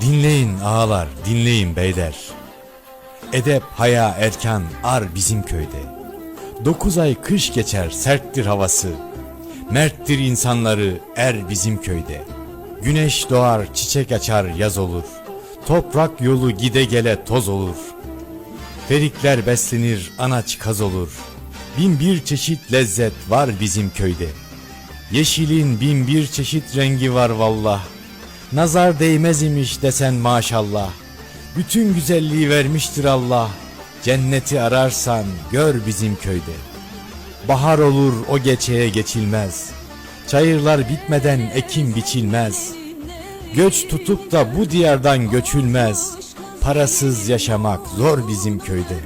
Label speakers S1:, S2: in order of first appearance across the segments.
S1: Dinleyin ağalar, dinleyin beyler. Edep, haya, erkan, ar bizim köyde. Dokuz ay kış geçer, serttir havası. Merttir insanları, er bizim köyde. Güneş doğar, çiçek açar, yaz olur. Toprak yolu gide gele toz olur. Ferikler beslenir, anaç kaz olur. Bin bir çeşit lezzet var bizim köyde. Yeşilin bin bir çeşit rengi var vallah. Nazar değmez imiş desen maşallah. Bütün güzelliği vermiştir Allah. Cenneti ararsan gör bizim köyde. Bahar olur o geçeye geçilmez. Çayırlar bitmeden ekim biçilmez. Göç tutup da bu diyardan göçülmez. Parasız yaşamak zor bizim köyde.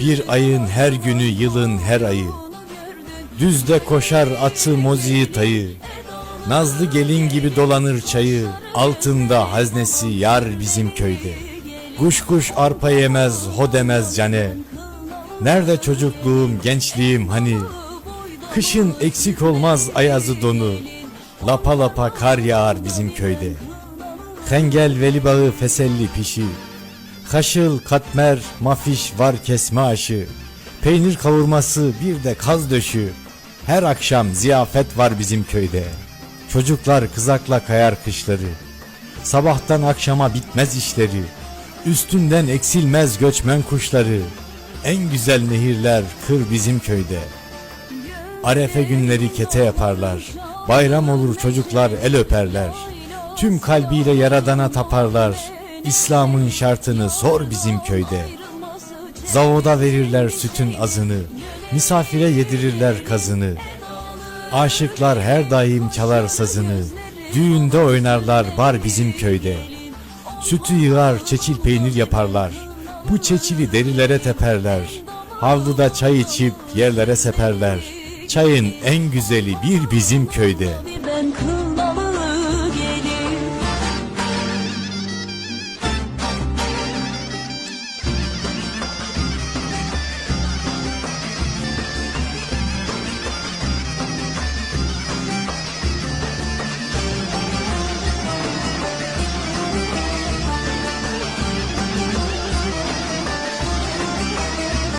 S1: Bir ayın her günü yılın her ayı. Düzde koşar atı moziyi tayı. Nazlı gelin gibi dolanır çayı. Altında haznesi yar bizim köyde. Kuş kuş arpa yemez ho demez cane. Nerede çocukluğum gençliğim hani. Kışın eksik olmaz ayazı donu. Lapa lapa kar yağar bizim köyde. Hengel veli bağı feselli pişi. Kaşıl, katmer, mafiş var kesme aşı. Peynir kavurması bir de kaz döşü. Her akşam ziyafet var bizim köyde. Çocuklar kızakla kayar kışları. Sabahtan akşama bitmez işleri. Üstünden eksilmez göçmen kuşları. En güzel nehirler kır bizim köyde. Arefe günleri kete yaparlar. Bayram olur çocuklar el öperler. Tüm kalbiyle yaradana taparlar. İslam'ın şartını sor bizim köyde. Zavoda verirler sütün azını. Misafire yedirirler kazını. Aşıklar her daim çalar sazını. Düğünde oynarlar bar bizim köyde. Sütü yığar çeçil peynir yaparlar. Bu çeçili derilere teperler. Havluda çay içip yerlere seperler. Çayın en güzeli bir bizim köyde.